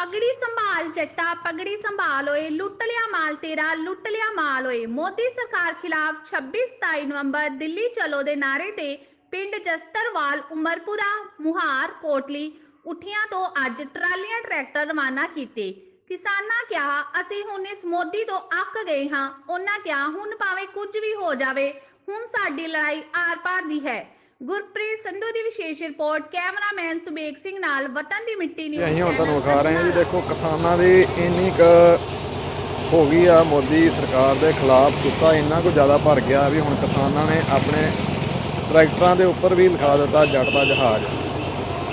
ਪਗੜੀ ਸੰਭਾਲ ਜੱਟਾ, ਪਗੜੀ ਸੰਭਾਲ ਓਏ, ਲੁੱਟ ਲਿਆ ਮਾਲ ਤੇਰਾ, ਲੁੱਟ ਲਿਆ ਮਾਲ ਓਏ। ਮੋਦੀ ਸਰਕਾਰ ਖਿਲਾਫ 26 27 ਨਵੰਬਰ ਦਿੱਲੀ ਚਲੋ ਦੇ ਨਾਰੇ ਤੇ ਪਿੰਡ ਜਸਤਰਵਾਲ, ਉਮਰਪੁਰਾ, ਮੁਹਾਰ, ਕੋਟਲੀ ਉਠੀਆਂ ਤੋਂ ਅੱਜ ਟਰਾਲੀਆਂ ਟਰੈਕਟਰ ਰਵਾਨਾ ਕੀਤੇ। ਕਿਸਾਨਾਂ ਕਿਹਾ, ਅਸੀਂ ਹੁਣ ਇਸ ਮੋਦੀ ਤੋਂ ਅੱਕ ਗਏ ਹਾਂ। ਉਹਨਾਂ ਕਿਹਾ, ਹੁਣ ਭਾਵੇਂ ਕੁਝ ਵੀ ਹੋ ਜਾਵੇ, ਹੁਣ ਸਾਡੀ ਲੜਾਈ ਆਰ-ਪਾਰ ਦੀ ਹੈ। ਗੁਰਪ੍ਰੀਤ ਸੰਧੂ ਦੀ ਵਿਸ਼ੇਸ਼ ਰਿਪੋਰਟ ਕੈਮਰਾਮੈਨ ਸੁਬੇਕ ਸਿੰਘ ਨਾਲ ਵਤਨ ਦੀ ਮਿੱਟੀ ਨਿਊਜ਼ ਅਸੀਂ ਹੁਣ ਤੁਹਾਨੂੰ ਵਿਖਾ ਰਹੇ ਹਾਂ ਜੀ ਦੇਖੋ ਕਿਸਾਨਾਂ ਦੀ ਇੰਨੀ ਕੁ ਹੋ ਗਈ ਆ ਮੋਦੀ ਸਰਕਾਰ ਦੇ ਖਿਲਾਫ ਗੁੱਸਾ ਇੰਨਾ ਕੁ ਜ਼ਿਆਦਾ ਭਰ ਗਿਆ ਵੀ ਹੁਣ ਕਿਸਾਨਾਂ ਨੇ ਆਪਣੇ ਟਰੈਕਟਰਾਂ ਦੇ ਉੱਪਰ ਵੀ ਲਿਖਾ ਦਿੱਤਾ ਜੱਟ ਦਾ ਜਹਾਜ਼।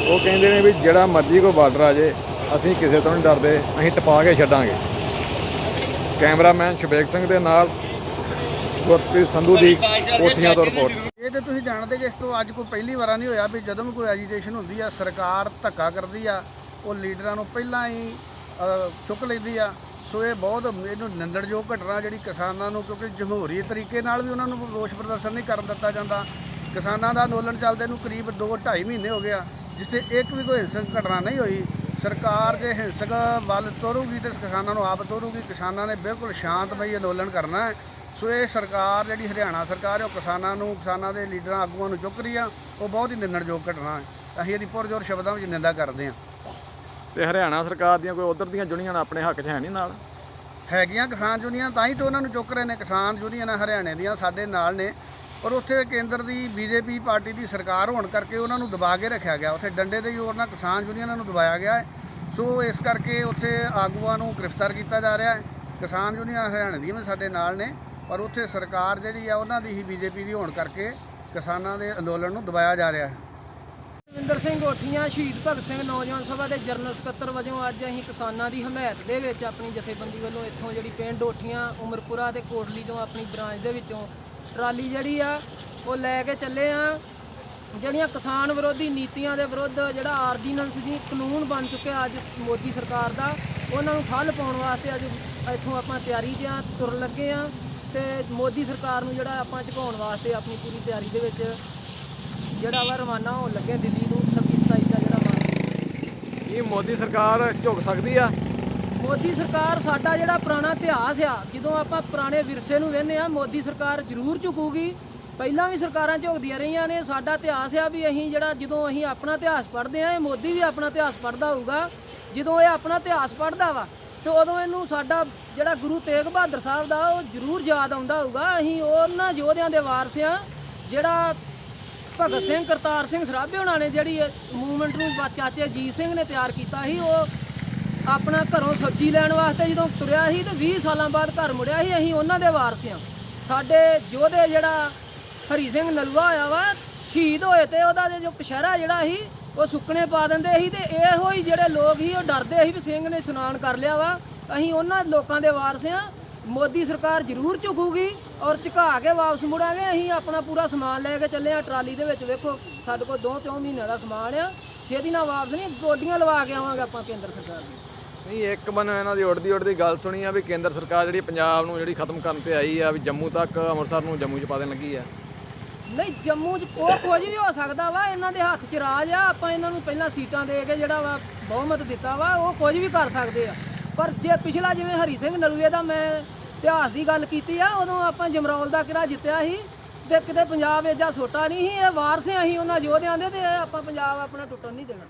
ਉਹ ਕਹਿੰਦੇ ਨੇ ਵੀ ਜਿਹੜਾ ਮਰਜ਼ੀ ਕੋਈ ਬਾਰਡਰ ਆ ਜੇ ਅਸੀਂ ਕਿਸੇ ਤੋਂ ਨਹੀਂ ਡਰਦੇ ਅਸੀਂ ਟਪਾ ਕੇ ਛੱਡਾਂਗੇ। ਕੈਮਰਾਮੈਨ ਸ਼ੁਭੇਕ ਸਿੰਘ ਦੇ ਨਾਲ ਗੁਰਪ੍ਰੀਤ ਸੰਧੂ ਦੀ ਕੋਠੀਆਂ ਤੋਂ ਰਿਪੋਰਟ। ਇਹ ਤੇ ਤੁਸੀਂ ਜਾਣਦੇ ਕਿ ਇਸ ਤੋਂ ਅੱਜ ਕੋਈ ਪਹਿਲੀ ਵਾਰਾ ਨਹੀਂ ਹੋਇਆ ਵੀ ਜਦੋਂ ਵੀ ਕੋਈ ਐਜੀਟੇਸ਼ਨ ਹੁੰਦੀ ਆ, ਸਰਕਾਰ ਧੱਕਾ ਕਰਦੀ ਆ, ਉਹ ਲੀਡਰਾਂ ਨੂੰ ਪਹਿਲਾਂ ਹੀ ਚੁੱਕ ਲੈਂਦੀ ਆ। ਸੋ ਇਹ ਬਹੁਤ ਇਹਨੂੰ ਨਿੰਦਣਯੋਗ ਘਟਨਾ ਜਿਹੜੀ ਕਿਸਾਨਾਂ ਨੂੰ, ਕਿਉਂਕਿ ਜਮਹੂਰੀ ਤਰੀਕੇ ਨਾਲ ਵੀ ਉਹਨਾਂ ਨੂੰ ਰੋਸ ਪ੍ਰਦਰਸ਼ਨ ਨਹੀਂ ਕਰਨ ਦਿੱਤਾ ਜਾਂਦਾ। ਕਿਸਾਨਾਂ ਦਾ ਅੰਦੋਲਨ ਚੱਲਦੇ ਨੂੰ ਕਰੀਬ 2-2.5 ਮਹੀਨੇ ਹੋ ਗਿਆ ਜਿੱਥੇ ਇੱਕ ਵੀ ਕੋਈ ਹਿੰਸਕ ਘਟਨਾ ਨਹੀਂ ਹੋਈ। ਸਰਕਾਰ ਜੇ ਹਿੰਸਕ ਵੱਲ ਤੋਰੂਗੀ ਤੇ ਕਿਸਾਨਾਂ ਨੂੰ ਆਪ ਤੋਰੂਗੀ। ਕਿਸਾਨਾਂ ਨੇ ਬਿਲਕੁਲ ਸ਼ਾਂਤਮਈ ਅੰਦੋਲਨ ਕਰਨਾ ਹੈ। ਸੋ ਇਹ ਸਰਕਾਰ ਜਿਹੜੀ ਹਰਿਆਣਾ ਸਰਕਾਰ ਹੈ ਉਹ ਕਿਸਾਨਾਂ ਨੂੰ ਕਿਸਾਨਾਂ ਦੇ ਲੀਡਰਾਂ ਆਗੂਆਂ ਨੂੰ ਚੁੱਕ ਰਹੀ ਆ। ਉਹ ਬਹੁਤ ਹੀ ਨਿੰਦਣਯੋਗ ਘਟਨਾ ਹੈ। ਅਸੀਂ ਇਹਦੀ ਪੁਰਜੋਰ ਸ਼ਬਦਾਂ ਵਿੱਚ ਨਿੰਦਾ ਕਰਦੇ ਹਾਂ। ਤੇ ਹਰਿਆਣਾ ਸਰਕਾਰ ਦੀਆਂ ਕੋਈ ਉਧਰ ਦੀਆਂ ਜੁੜੀਆਂ ਆਪਣੇ ਹੱਕ 'ਚ ਹੈ ਨਹੀਂ ਨਾਲ? ਹੈਗੀਆਂ ਕਿਸਾਨ ਯੂਨੀਅਨ ਤਾਂ ਹੀ ਤਾਂ ਉਹਨਾਂ ਨੂੰ ਚੁੱਕ ਰਹੇ ਨੇ। ਕਿਸਾਨ ਯੂਨੀਅਨਾਂ ਹਰਿਆਣੇ ਦੀਆਂ ਸਾਡੇ ਨਾਲ ਨੇ। ਪਰ ਉੱਥੇ ਕੇਂਦਰ ਦੀ ਬੀਜੇਪੀ ਪਾਰਟੀ ਦੀ ਸਰਕਾਰ ਹੋਣ ਕਰਕੇ ਉਹਨਾਂ ਨੂੰ ਦਬਾ ਕੇ ਰੱਖਿਆ ਗਿਆ। ਉੱਥੇ ਡੰਡੇ ਦੇ ਜ਼ੋਰ ਨਾਲ ਕਿਸਾਨ ਯੂਨੀਅਨਾਂ ਨੂੰ ਦਬਾਇਆ ਗਿਆ ਹੈ। ਸੋ ਇਸ ਕਰਕੇ ਉੱਥੇ ਆਗੂਆਂ ਨੂੰ ਗ੍ਰਿਫਤਾਰ ਕੀਤਾ ਜਾ ਰਿਹਾ ਹੈ। ਕਿਸਾਨ ਯੂਨੀਅਨ ਹਰਿਆਣੇ ਦੀਆਂ ਵੀ ਸਾਡੇ ਨਾਲ ਨੇ। ਪਰ ਉੱਥੇ ਸਰਕਾਰ ਜਿਹੜੀ ਆ, ਉਹਨਾਂ ਦੀ ਹੀ ਬੀਜੇਪੀ ਦੀ ਹੋਣ ਕਰਕੇ ਕਿਸਾਨਾਂ ਦੇ ਅੰਦੋਲਨ ਨੂੰ ਦਬਾਇਆ ਜਾ ਰਿਹਾ ਹੈ। ਰਵਿੰਦਰ ਸਿੰਘ ਗੋਠੀਆਂ, ਸ਼ਹੀਦ ਭਗਤ ਸਿੰਘ ਨੌਜਵਾਨ ਸਭਾ ਦੇ ਜਨਰਲ ਸਕੱਤਰ ਵਜੋਂ ਅੱਜ ਅਸੀਂ ਕਿਸਾਨਾਂ ਦੀ ਹਮਾਇਤ ਦੇ ਵਿੱਚ ਆਪਣੀ ਜਥੇਬੰਦੀ ਵੱਲੋਂ ਇੱਥੋਂ ਜਿਹੜੀ ਪਿੰਡ ਓਠੀਆਂ ਉਮਰਪੁਰਾ ਤੇ ਕੋਟਲੀ ਤੋਂ ਆਪਣੀ ਬ੍ਰਾਂਚ ਦੇ ਵਿੱਚੋਂ ਟਰਾਲੀ ਜਿਹੜੀ ਆ, ਉਹ ਲੈ ਕੇ ਚੱਲੇ ਆ। ਜਿਹੜੀਆਂ ਕਿਸਾਨ ਵਿਰੋਧੀ ਨੀਤੀਆਂ ਦੇ ਵਿਰੁੱਧ ਜਿਹੜਾ ਆਰਡੀਨੈਂਸ ਜੀ ਕਾਨੂੰਨ ਬਣ ਚੁੱਕਿਆ ਅੱਜ ਮੋਦੀ ਸਰਕਾਰ ਦਾ, ਉਹਨਾਂ ਨੂੰ ਫਲ ਪਾਉਣ ਵਾਸਤੇ ਅੱਜ ਇੱਥੋਂ ਆਪਾਂ ਤਿਆਰੀ 'ਚ ਆ ਤੁਰਨ ਲੱਗੇ ਆ। ਤੇ ਮੋਦੀ ਸਰਕਾਰ ਨੂੰ ਜਿਹੜਾ ਆਪਾਂ ਝੁਕਾਉਣ ਵਾਸਤੇ ਆਪਣੀ ਪੂਰੀ ਤਿਆਰੀ ਦੇ ਵਿੱਚ ਜਿਹੜਾ ਵਾ ਰਵਾਨਾ ਹੋਣ ਲੱਗੇ ਦਿੱਲੀ ਨੂੰ 26 27 ਦਾ ਜਿਹੜਾ ਵਾ ਕੀ ਮੋਦੀ ਸਰਕਾਰ ਝੁਕ ਸਕਦੀ ਆ? ਮੋਦੀ ਸਰਕਾਰ ਸਾਡਾ ਜਿਹੜਾ ਪੁਰਾਣਾ ਇਤਿਹਾਸ ਆ ਜਦੋਂ ਆਪਾਂ ਪੁਰਾਣੇ ਵਿਰਸੇ ਨੂੰ ਵੇਖਦੇ ਆ ਮੋਦੀ ਸਰਕਾਰ ਜ਼ਰੂਰ ਝੁਕੂਗੀ। ਪਹਿਲਾਂ ਵੀ ਸਰਕਾਰਾਂ ਝੁਕਦੀਆਂ ਰਹੀਆਂ ਨੇ ਸਾਡਾ ਇਤਿਹਾਸ ਆ ਵੀ ਅਸੀਂ ਜਿਹੜਾ ਜਦੋਂ ਅਸੀਂ ਆਪਣਾ ਇਤਿਹਾਸ ਪੜ੍ਹਦੇ ਆ ਇਹ ਮੋਦੀ ਵੀ ਆਪਣਾ ਇਤਿਹਾਸ ਪੜ੍ਹਦਾ ਹੋਊਗਾ। ਜਦੋਂ ਇਹ ਆਪਣਾ ਇਤਿਹਾਸ ਪੜ੍ਹਦਾ ਵਾ ਤੇ ਉਦੋਂ ਇਹਨੂੰ ਸਾਡਾ ਜਿਹੜਾ ਗੁਰੂ ਤੇਗ ਬਹਾਦਰ ਸਾਹਿਬ ਦਾ ਉਹ ਜ਼ਰੂਰ ਯਾਦ ਆਉਂਦਾ ਹੋਊਗਾ। ਅਸੀਂ ਉਹਨਾਂ ਯੋਧਿਆਂ ਦੇ ਵਾਰਸ ਆ ਜਿਹੜਾ ਭਗਤ ਸਿੰਘ, ਕਰਤਾਰ ਸਿੰਘ ਸਰਾਭੇ ਉਹਨਾਂ ਨੇ ਜਿਹੜੀ ਮੂਵਮੈਂਟ ਨੂੰ ਚਾਚੇ ਅਜੀਤ ਸਿੰਘ ਨੇ ਤਿਆਰ ਕੀਤਾ ਸੀ, ਉਹ ਆਪਣਾ ਘਰੋਂ ਸਬਜ਼ੀ ਲੈਣ ਵਾਸਤੇ ਜਦੋਂ ਤੁਰਿਆ ਸੀ ਤੇ 20 ਸਾਲਾਂ ਬਾਅਦ ਘਰ ਮੁੜਿਆ ਸੀ, ਅਸੀਂ ਉਹਨਾਂ ਦੇ ਵਾਰਸ ਆ ਸਾਡੇ ਯੋਧੇ ਜਿਹੜਾ ਹਰੀ ਸਿੰਘ ਨਲੂਆ ਹੋਇਆ ਵਾ, ਸ਼ਹੀਦ ਹੋਏ ਤੇ ਉਹਦਾ ਜੇ ਜੋ ਕਸ਼ਹਿਰਾ ਜਿਹੜਾ ਸੀ ਉਹ ਸੁੱਕਣੇ ਪਾ ਦਿੰਦੇ ਸੀ ਤੇ ਇਹੋ ਹੀ ਜਿਹੜੇ ਲੋਕ ਸੀ, ਉਹ ਡਰਦੇ ਸੀ ਵੀ ਸਿੰਘ ਨੇ ਇਸ਼ਨਾਨ ਕਰ ਲਿਆ ਵਾ। ਅਸੀਂ ਉਹਨਾਂ ਲੋਕਾਂ ਦੇ ਵਾਰਸ ਆ ਮੋਦੀ ਸਰਕਾਰ ਜ਼ਰੂਰ ਝੁਕੂਗੀ ਔਰ ਝੁਕਾ ਕੇ ਵਾਪਸ ਮੁੜਾਂਗੇ। ਅਸੀਂ ਆਪਣਾ ਪੂਰਾ ਸਮਾਨ ਲੈ ਕੇ ਚੱਲੇ ਆ ਟਰਾਲੀ ਦੇ ਵਿੱਚ ਵੇਖੋ, ਸਾਡੇ ਕੋਲ ਦੋ ਤਿੰਨ ਮਹੀਨਿਆਂ ਦਾ ਸਮਾਨ ਆ। ਛੇਤੀ ਨਾਲ ਵਾਪਸ ਨਹੀਂ, ਗੋਡੀਆਂ ਲਵਾ ਕੇ ਆਵਾਂਗੇ ਆਪਾਂ ਕੇਂਦਰ ਸਰਕਾਰ ਨੂੰ। ਨਹੀਂ, ਇੱਕ ਬੰਨ ਇਹਨਾਂ ਦੀ ਉੜਦੀ ਉੜਦੀ ਗੱਲ ਸੁਣੀ ਆ ਵੀ ਕੇਂਦਰ ਸਰਕਾਰ ਜਿਹੜੀ ਪੰਜਾਬ ਨੂੰ ਜਿਹੜੀ ਖਤਮ ਕਰਨ ਤੇ ਆਈ ਆ, ਵੀ ਜੰਮੂ ਤੱਕ ਅੰਮ੍ਰਿਤਸਰ ਨੂੰ ਜੰਮੂ ਚ ਪਾ ਦੇਣ ਲੱਗੀ ਆ। ਨਹੀਂ, ਜੰਮੂ 'ਚ ਉਹ ਕੁਝ ਵੀ ਹੋ ਸਕਦਾ ਵਾ, ਇਹਨਾਂ ਦੇ ਹੱਥ 'ਚ ਰਾਜ ਆ, ਆਪਾਂ ਇਹਨਾਂ ਨੂੰ ਪਹਿਲਾਂ ਸੀਟਾਂ ਦੇ ਕੇ ਜਿਹੜਾ ਵਾ ਬਹੁਮਤ ਦਿੱਤਾ ਵਾ, ਉਹ ਕੁਝ ਵੀ ਕਰ ਸਕਦੇ ਆ। ਪਰ ਜੇ ਪਿਛਲਾ ਜਿਵੇਂ ਹਰੀ ਸਿੰਘ ਨਲੂਏ ਦਾ ਮੈਂ ਇਤਿਹਾਸ ਦੀ ਗੱਲ ਕੀਤੀ ਆ, ਉਦੋਂ ਆਪਾਂ ਜਮਰੌਲ ਦਾ ਕਿਹੜਾ ਜਿੱਤਿਆ ਸੀ ਤੇ ਕਿਤੇ ਪੰਜਾਬ ਏਜਾ ਛੋਟਾ ਨਹੀਂ ਸੀ, ਇਹ ਵਾਰਸਿਆਂ ਆ ਉਹਨਾਂ ਯੋਧਿਆਂ ਦੇ ਤੇ ਇਹ ਆਪਾਂ ਪੰਜਾਬ ਆਪਣਾ ਟੁੱਟਣ ਨਹੀਂ ਦੇਣਾ।